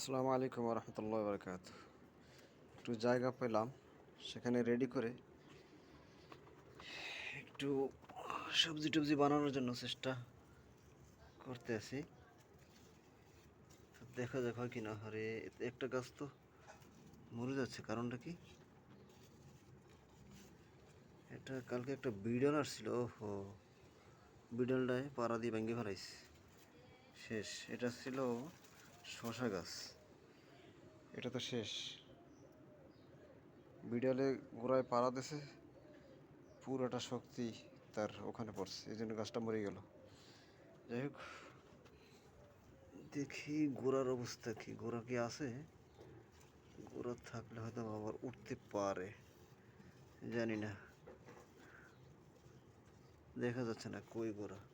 আসসালামু আলাইকুম রহমতুল্লাহ বরকাত একটু জায়গা পেলাম, সেখানে রেডি করে একটু সবজি টবজি বানানোর জন্য চেষ্টা করতে আছি দেখা যাক হয় কিনা আরে এতে একটা গাছ তো মরে যাচ্ছে, কারণটা কি? এটা কালকে একটা বিড়াল আসছিল, ওহো, বিড়ালটায় পাড়া দিয়ে ভেঙে ফেলাইছে। শেষ, এটা ছিল শশা গাছ। এটা তো শেষ। বিড়ালে গোড়ায় পাড়া দিছে পুরোটা শক্তি তার ওখানে পড়ছে এই জন্য গাছটা মরে গেল। যাই হোক দেখি গোড়ার অবস্থা কি। গোড়া কি আছে? গোড়া থাকলে হয়তো আবার উঠতে পারে জানি না। দেখা যাচ্ছে না কই গোড়া।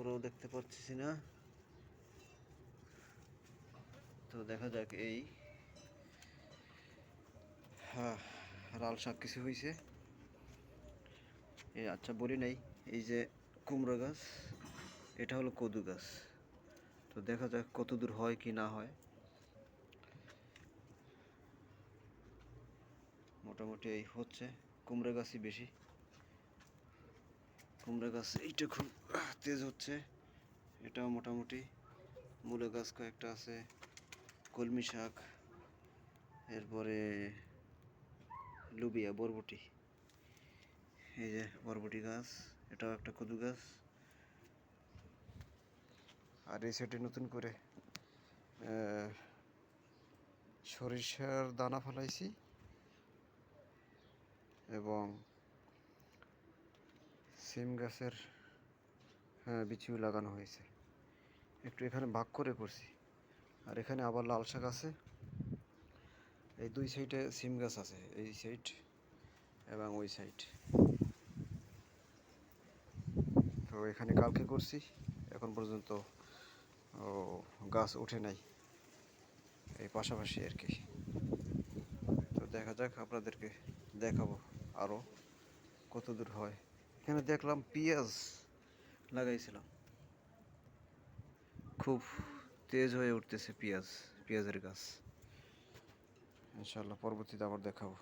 গোড়াও দেখতে পাচ্ছি না। তো দেখা যাক এই হ্যাঁ লাল শাক কিছু হয়েছে এই আচ্ছা বলি নাই, এই যে কুমড়ো গাছ, এটা হলো কদু গাছ। তো দেখা যাক কত দূর হয় কি না হয়। মোটামুটি এই হচ্ছে, কুমড়ো গাছই বেশি। কুমড়ো গাছ, এইটা খুব তেজ হচ্ছে। এটাও মোটামুটি মূলো গাছ কয়েকটা আছে, কলমি শাক, এরপরে লুবিয়া, বরবটি। এই যে বরবটি গাছ, এটাও একটা কদু গাছ। আর এই সাইডে নতুন করে সরিষার দানা ফেলাইছি। এবং সিম গাছের হ্যাঁ বিচিও লাগানো হয়েছে। একটু এখানে ভাগ করে করছি। আর এখানে আবার লাল শাক আছে। এই দুই সাইডে সিম গাছ আছে, এই সাইড এবং ওই সাইড। তো এখানে কালকে করছি, এখন পর্যন্ত গাছ ওঠে নাই। এই পাশাপাশি আর কি। তো দেখা যাক, আপনাদেরকে দেখাবো আরও কত দূর হয়। এখানে দেখলাম পেঁয়াজ লাগাইছিলাম। খুব তেজ হয়ে উঠতেছে পেঁয়াজ, পেঁয়াজের গাছ। ইনশাল্লাহ পরবর্তীতে আবার দেখাবো।